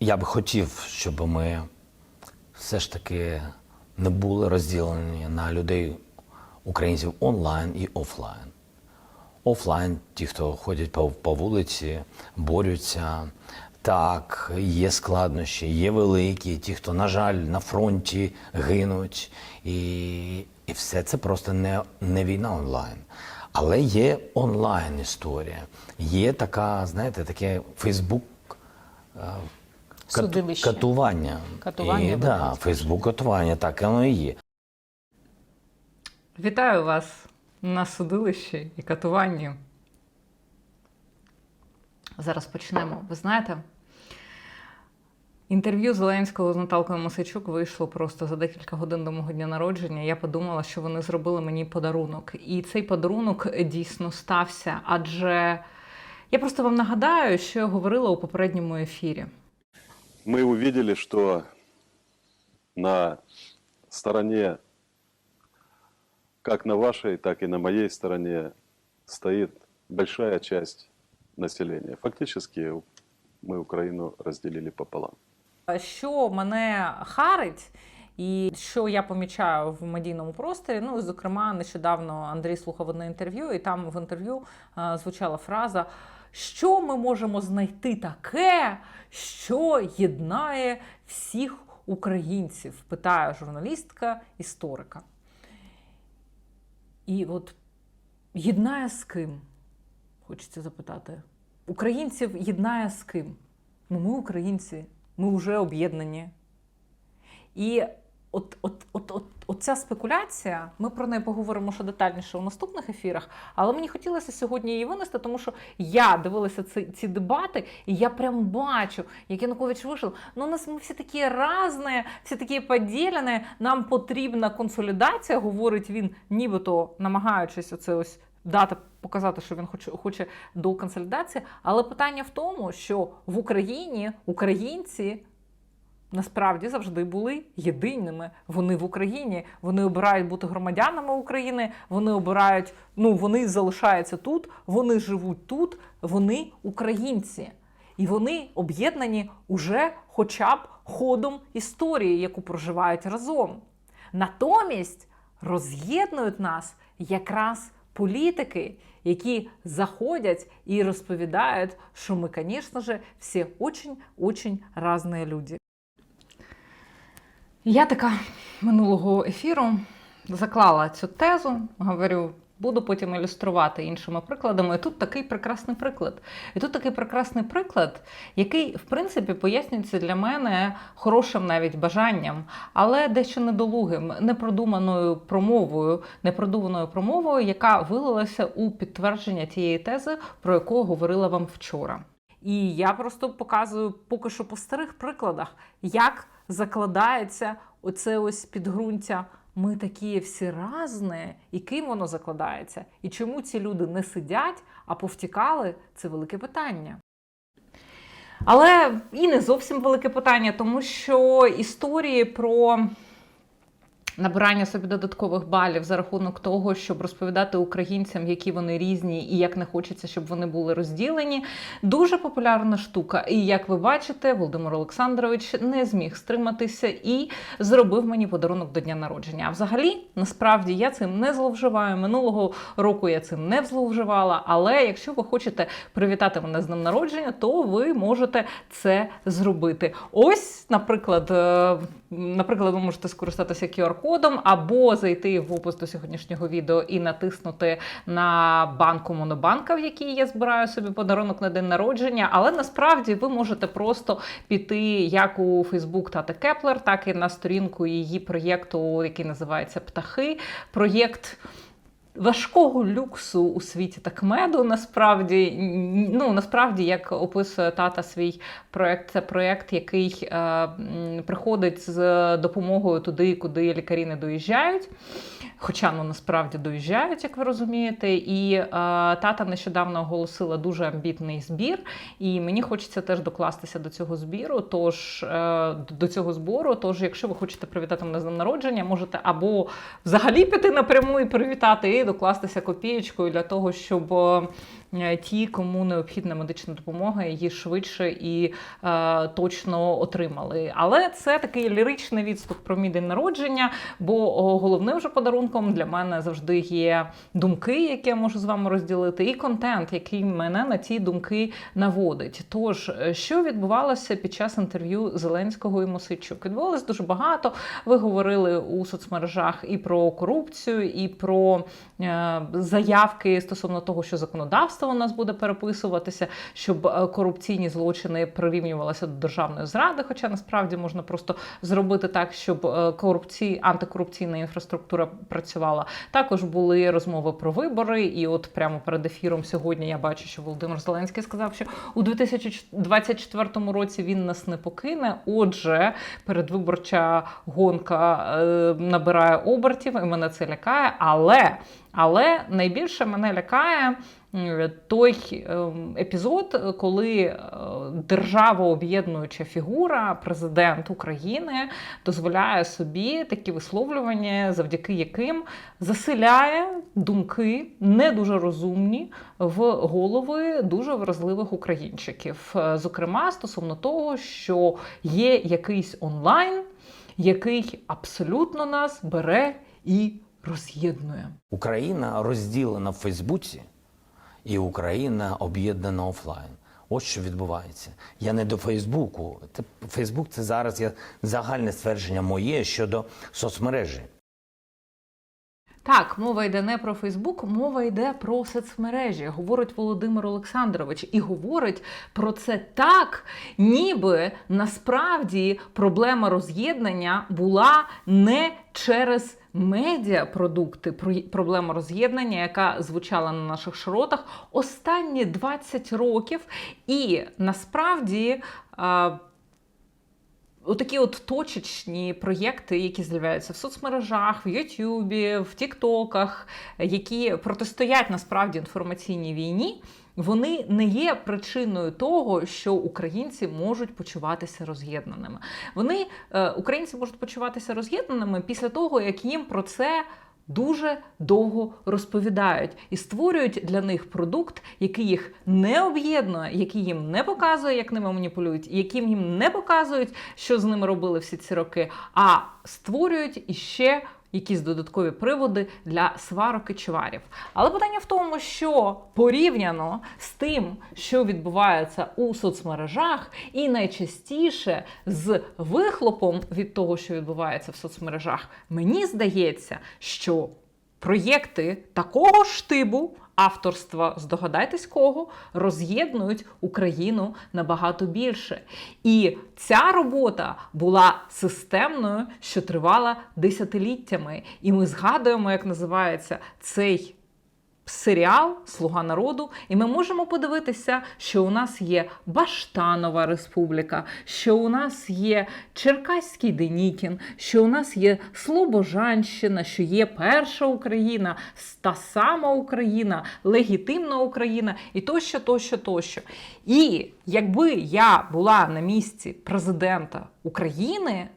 Я би хотів, щоб ми все ж таки не були розділені на людей, українців онлайн і офлайн. Офлайн, ті, хто ходять по, по вулиці, борються. Так, є складнощі, є великі, ті, хто, на жаль, на фронті гинуть. І, і все це просто не, не війна онлайн. Але є онлайн історія. Є така, знаєте, таке Фейсбук Судилище. катування. Катування, І, да. Фейсбук катування, так воно і є. Вітаю вас на судилищі і катуванні. Зараз почнемо. Ви знаєте, інтерв'ю Зеленського з Наталкою Мосичук вийшло просто за декілька годин до мого дня народження. Я подумала, що вони зробили мені подарунок. І цей подарунок дійсно стався. Адже я просто вам нагадаю, що я говорила у попередньому ефірі. Мы увидели, что на стороне, как на вашей, так и на моей стороне, стоит большая часть населения. Фактически мы Украину разделили пополам. Що мене харить, і що я помічаю в медійному просторі. Ну, зокрема, нещодавно Андрій слухав одне інтерв'ю, і там в інтерв'ю е, звучала фраза. Що ми можемо знайти таке, що єднає всіх українців? питає журналістка історика. І от єднає з ким? Хочеться запитати. Українців єднає з ким? Ну, ми українці, ми вже об'єднані. І от, от, от, от, оця спекуляція, ми про неї поговоримо ще детальніше у наступних ефірах. Але мені хотілося сьогодні її винести, тому що я дивилася ці, ці дебати, і я прям бачу, як Янукович вийшов. Ну, у нас ми всі такі різні, всі такі поділені, нам потрібна консолідація, говорить він, нібито намагаючись оце ось дати показати, що він хоче, хоче до консолідації. Але питання в тому, що в Україні українці насправді завжди були єдиними. Вони в Україні, вони обирають бути громадянами України, вони обирають, ну вони залишаються тут, вони живуть тут, вони українці. І вони об'єднані уже хоча б ходом історії, яку проживають разом. Натомість роз'єднують нас якраз політики, які заходять і розповідають, що ми, звісно же, всі очень-очень різні люди. Я така минулого ефіру заклала цю тезу, говорю, буду потім ілюструвати іншими прикладами. І тут такий прекрасний приклад. І тут такий прекрасний приклад, який, в принципі, пояснюється для мене хорошим навіть бажанням, але дещо недолугим, непродуманою промовою, непродуманою промовою, яка вилилася у підтвердження тієї тези, про яку говорила вам вчора. І я просто показую поки що по старих прикладах, як закладається оце ось підґрунтя. Ми такі всі разні, і ким воно закладається, і чому ці люди не сидять, а повтікали це велике питання. Але і не зовсім велике питання, тому що історії про набирання собі додаткових балів за рахунок того, щоб розповідати українцям, які вони різні, і як не хочеться, щоб вони були розділені. Дуже популярна штука. І як ви бачите, Володимир Олександрович не зміг стриматися і зробив мені подарунок до дня народження. А взагалі, насправді, я цим не зловживаю. Минулого року я цим не зловживала. Але якщо ви хочете привітати мене з днем народження, то ви можете це зробити. Ось, наприклад, е, наприклад, ви можете скористатися QR-кодом або зайти в опис до сьогоднішнього відео і натиснути на банку Монобанка, в якій я збираю собі подарунок на день народження. Але насправді ви можете просто піти як у Фейсбук Тати Кеплер, так і на сторінку її проєкту, який називається Птахи. Проєкт. Важкого люксу у світі так меду насправді ну насправді як описує тата свій проект, це проект, який е, приходить з допомогою туди, куди лікарі не доїжджають. Хоча ну насправді доїжджають, як ви розумієте. І е, тата нещодавно оголосила дуже амбітний збір, і мені хочеться теж докластися до цього збіру. Тож е, до цього збору. Тож, якщо ви хочете привітати мене з днем народження, можете або взагалі піти напряму і привітати, докластися копієчкою для того, щоб е, ті, кому необхідна медична допомога, її швидше і е, точно отримали. Але це такий ліричний відступ про мій день народження. Бо головним вже подарунком для мене завжди є думки, які я можу з вами розділити, і контент, який мене на ці думки наводить. Тож, е, що відбувалося під час інтерв'ю Зеленського і Мосичук? Відбувалося дуже багато. Ви говорили у соцмережах і про корупцію, і про заявки стосовно того, що законодавство у нас буде переписуватися, щоб е, корупційні злочини прирівнювалися до державної зради. Хоча насправді можна просто зробити так, щоб е, корупції, антикорупційна інфраструктура працювала. Також були розмови про вибори, і от прямо перед ефіром сьогодні я бачу, що Володимир Зеленський сказав, що у 2024 році він нас не покине. Отже, передвиборча гонка е, набирає обертів, і мене це лякає. Але, але найбільше мене лякає. Той ем, епізод, коли е, державооб'єднуюча фігура, президент України, дозволяє собі такі висловлювання, завдяки яким заселяє думки не дуже розумні в голови дуже вразливих українчиків. Е, Зокрема, стосовно того, що є якийсь онлайн, який абсолютно нас бере і роз'єднує. Україна розділена в Фейсбуці, і Україна об'єднана офлайн. Ось що відбувається. Я не до Фейсбуку. Фейсбук це зараз є загальне ствердження моє щодо соцмережі. Так, мова йде не про Фейсбук, мова йде про соцмережі, говорить Володимир Олександрович, і говорить про це так, ніби насправді проблема роз'єднання була не через медіапродукти, про- проблема роз'єднання, яка звучала на наших широтах останні 20 років, і насправді. Отакі от точечні проєкти, які з'являються в соцмережах, в Ютубі, в Тіктоках, які протистоять насправді інформаційній війні, вони не є причиною того, що українці можуть почуватися роз'єднаними. Вони е, українці можуть почуватися роз'єднаними після того, як їм про це. Дуже довго розповідають і створюють для них продукт, який їх не об'єднує, який їм не показує, як ними маніпулюють, яким їм не показують, що з ними робили всі ці роки, а створюють іще якісь додаткові приводи для сварок і чварів. Але питання в тому, що порівняно з тим, що відбувається у соцмережах, і найчастіше з вихлопом від того, що відбувається в соцмережах, мені здається, що проєкти такого штибу. Авторства, здогадайтесь кого, роз'єднують Україну набагато більше. І ця робота була системною, що тривала десятиліттями. І ми згадуємо, як називається цей серіал Слуга народу, і ми можемо подивитися, що у нас є Баштанова Республіка, що у нас є Черкаський Денікін, що у нас є Слобожанщина, що є перша Україна, та сама Україна, легітимна Україна, і тощо, тощо, тощо. І якби я була на місці президента України.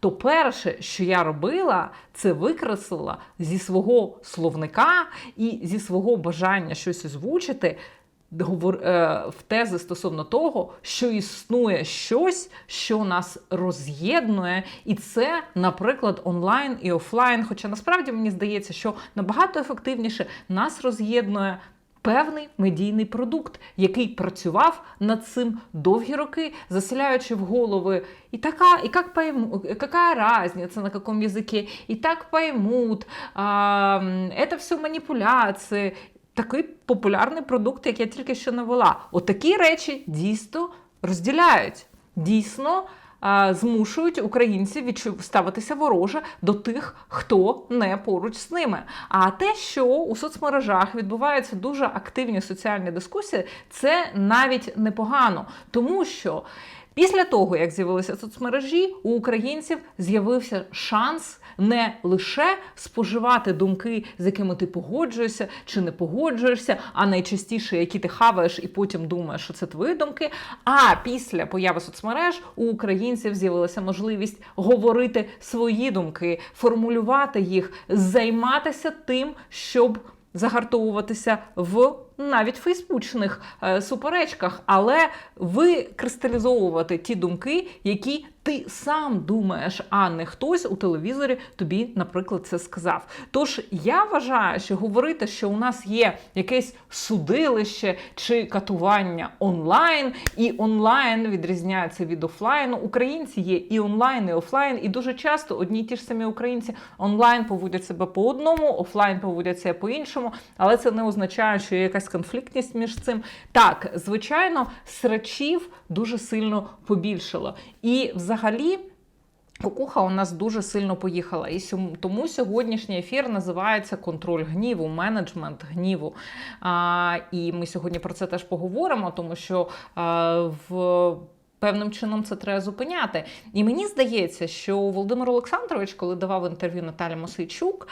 То перше, що я робила, це викреслила зі свого словника і зі свого бажання щось озвучити е, в тези стосовно того, що існує щось, що нас роз'єднує, і це, наприклад, онлайн і офлайн. Хоча насправді мені здається, що набагато ефективніше нас роз'єднує певний медійний продукт, який працював над цим довгі роки, заселяючи в голови і така, і как пойму, какая разница на каком языке, і так поймут, а, м, все маніпуляції. Такий популярний продукт, як я тільки що навела. Отакі речі дійсно розділяють. Дійсно змушують українців ставитися вороже до тих, хто не поруч з ними. А те, що у соцмережах відбуваються дуже активні соціальні дискусії, це навіть непогано, тому що. Після того, як з'явилися соцмережі, у українців з'явився шанс не лише споживати думки, з якими ти погоджуєшся чи не погоджуєшся, а найчастіше, які ти хаваєш і потім думаєш, що це твої думки. А після появи соцмереж у українців з'явилася можливість говорити свої думки, формулювати їх, займатися тим, щоб загартовуватися в навіть фейсбучних е, суперечках, але викристалізовувати ті думки, які ти сам думаєш, а не хтось у телевізорі тобі, наприклад, це сказав. Тож я вважаю, що говорити, що у нас є якесь судилище чи катування онлайн, і онлайн відрізняється від офлайну. Українці є і онлайн, і офлайн, і дуже часто одні й ті ж самі українці онлайн поводять себе по одному, офлайн поводять себе по іншому, але це не означає, що є якась конфліктність між цим. Так, звичайно, срачів дуже сильно побільшало. І взагалі. Кукуха у нас дуже сильно поїхала, і тому сьогоднішній ефір називається контроль гніву, менеджмент гніву. А, і ми сьогодні про це теж поговоримо, тому що а, в. Певним чином це треба зупиняти. І мені здається, що Володимир Олександрович, коли давав інтерв'ю Наталі Мосейчук,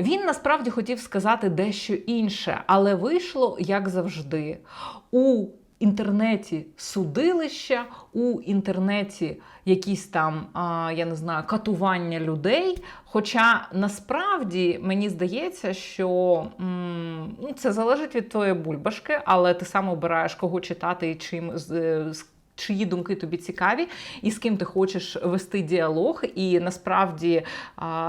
він насправді хотів сказати дещо інше, але вийшло як завжди. У інтернеті судилища, у інтернеті якісь там, я не знаю, катування людей. Хоча насправді мені здається, що ну, це залежить від твоєї бульбашки, але ти сам обираєш, кого читати і чим з. е, Чиї думки тобі цікаві, і з ким ти хочеш вести діалог. І насправді,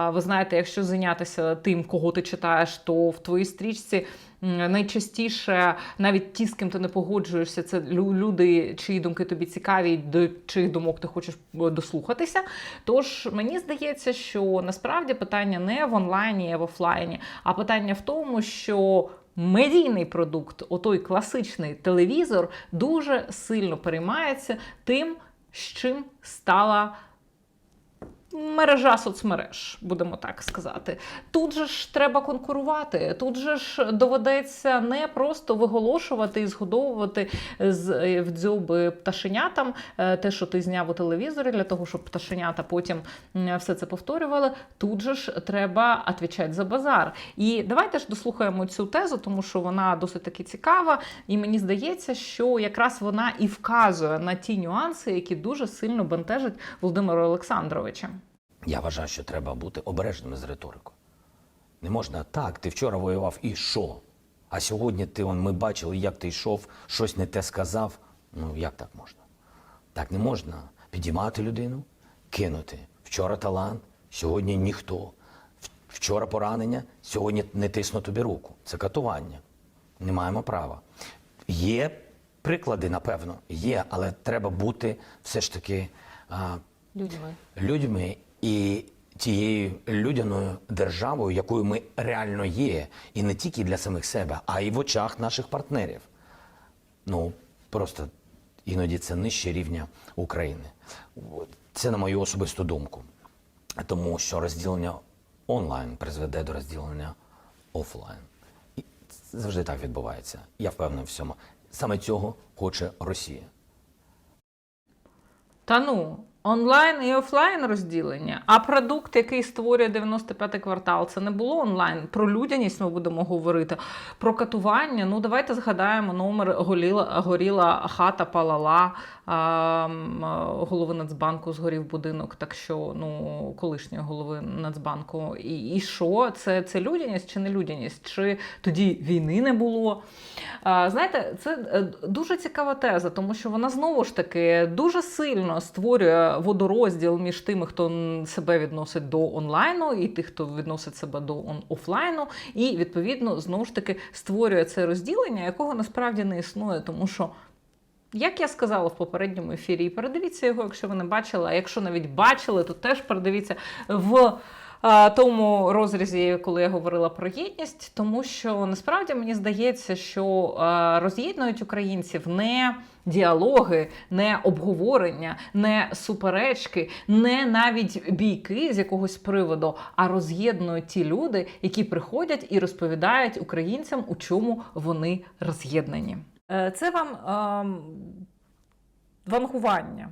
ви знаєте, якщо зайнятися тим, кого ти читаєш, то в твоїй стрічці найчастіше навіть ті, з ким ти не погоджуєшся, це лю- люди, чиї думки тобі цікаві, до чиїх думок ти хочеш е, дослухатися. Тож мені здається, що насправді питання не в онлайні, а в офлайні, а питання в тому, що. Медійний продукт, отой класичний телевізор, дуже сильно переймається тим, з чим стала мережа соцмереж, будемо так сказати. Тут же ж треба конкурувати. Тут же ж доведеться не просто виголошувати і згодовувати з е, в дзьоби пташенятам е, те, що ти зняв у телевізорі, для того, щоб пташенята потім все це повторювали. Тут же ж треба відповідати за базар. І давайте ж дослухаємо цю тезу, тому що вона досить таки цікава, і мені здається, що якраз вона і вказує на ті нюанси, які дуже сильно бентежать Володимира Олександровича. Я вважаю, що треба бути обережними з риторикою. Не можна так, ти вчора воював і що? А сьогодні ти, он, ми бачили, як ти йшов, щось не те сказав. Ну як так можна? Так не можна підіймати людину, кинути. Вчора талант, сьогодні ніхто. Вчора поранення, сьогодні не тисну тобі руку. Це катування. Не маємо права. Є приклади, напевно, є, але треба бути все ж таки а, Людьми. людьми і тією людяною державою, якою ми реально є, і не тільки для самих себе, а й в очах наших партнерів. Ну просто іноді це нижче рівня України. Це на мою особисту думку. Тому що розділення онлайн призведе до розділення офлайн. І завжди так відбувається. Я впевнений в цьому. Саме цього хоче Росія. Та ну, онлайн і офлайн розділення. А продукт, який створює 95-й квартал, це не було онлайн. Про людяність ми будемо говорити. Про катування. Ну, давайте згадаємо номер горіла, горіла хата палала. А, голови Нацбанку згорів будинок, так що ну, колишньої голови Нацбанку. І, і що? Це, це людяність чи не людяність? Чи тоді війни не було? А, знаєте, це е, дуже цікава теза, тому що вона знову ж таки дуже сильно створює водорозділ між тими, хто себе відносить до онлайну, і тих, хто відносить себе до офлайну, і відповідно знову ж таки створює це розділення, якого насправді не існує, тому що. Як я сказала в попередньому ефірі, передивіться його, якщо ви не бачили. А якщо навіть бачили, то теж передивіться в тому розрізі, коли я говорила про єдність, тому що насправді мені здається, що е, роз'єднують українців не діалоги, не обговорення, не суперечки, не навіть бійки з якогось приводу, а роз'єднують ті люди, які приходять і розповідають українцям, у чому вони роз'єднані. Е, Це вам ем, вангування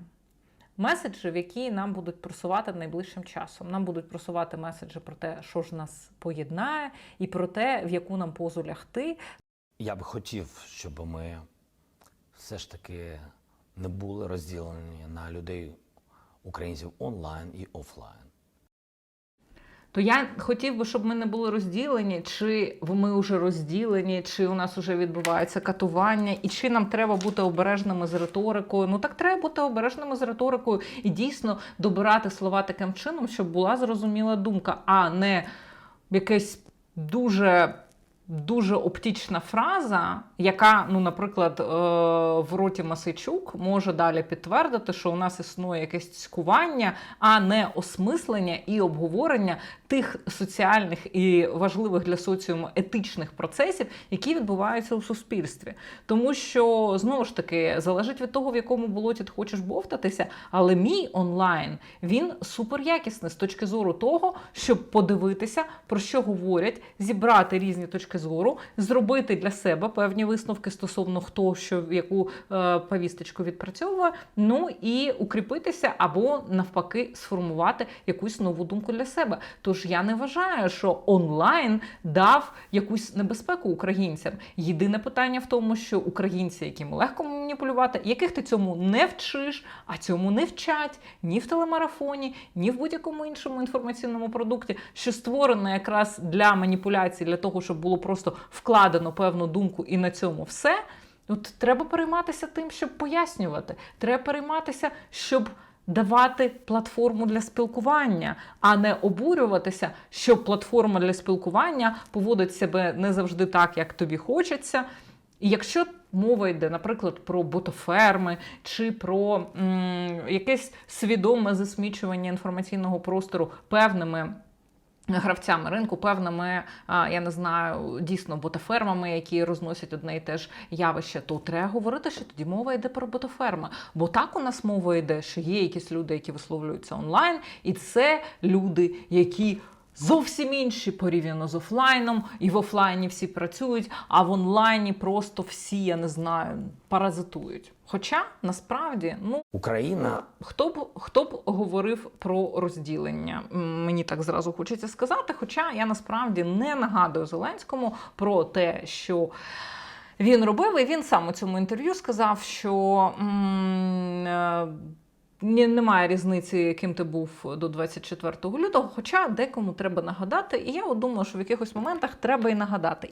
меседжів, які нам будуть просувати найближчим часом. Нам будуть просувати меседжі про те, що ж нас поєднає, і про те, в яку нам позу лягти. Я б хотів, щоб ми все ж таки не були розділені на людей українців онлайн і офлайн. То я хотів би, щоб ми не були розділені, чи ми вже розділені, чи у нас вже відбувається катування, і чи нам треба бути обережними з риторикою. Ну так треба бути обережними з риторикою і дійсно добирати слова таким чином, щоб була зрозуміла думка, а не якесь дуже. Дуже оптічна фраза, яка, ну, наприклад, е, в роті Масичук може далі підтвердити, що у нас існує якесь цькування, а не осмислення і обговорення тих соціальних і важливих для соціуму етичних процесів, які відбуваються у суспільстві. Тому що знову ж таки залежить від того, в якому болоті ти хочеш бовтатися, але мій онлайн він суперякісний з точки зору того, щоб подивитися, про що говорять, зібрати різні точки зору, зробити для себе певні висновки стосовно хто що яку е, повісточку відпрацьовує. Ну і укріпитися або навпаки сформувати якусь нову думку для себе. Тож я не вважаю, що онлайн дав якусь небезпеку українцям. Єдине питання в тому, що українці, яким легко маніпулювати, яких ти цьому не вчиш, а цьому не вчать ні в телемарафоні, ні в будь-якому іншому інформаційному продукті, що створено якраз для маніпуляцій, для того, щоб було просто вкладено певну думку і на цьому все. От треба перейматися тим, щоб пояснювати. Треба перейматися, щоб давати платформу для спілкування, а не обурюватися, що платформа для спілкування поводить себе не завжди так, як тобі хочеться. І якщо мова йде, наприклад, про ботоферми чи про м, якесь свідоме засмічування інформаційного простору певними гравцями ринку, певними, я не знаю, дійсно ботафермами, які розносять одне і те ж явище, то треба говорити, що тоді мова йде про ботаферми. Бо так у нас мова йде, що є якісь люди, які висловлюються онлайн, і це люди, які. Зовсім інші порівняно з офлайном, і в офлайні всі працюють, а в онлайні просто всі, я не знаю, паразитують. Хоча насправді, ну Україна Хто б хто б говорив про розділення? Мені так зразу хочеться сказати. Хоча я насправді не нагадую Зеленському про те, що він робив, і він сам у цьому інтерв'ю сказав, що м, е, немає різниці, яким ти був до 24 лютого, хоча декому треба нагадати, і я думаю, що в якихось моментах треба і нагадати.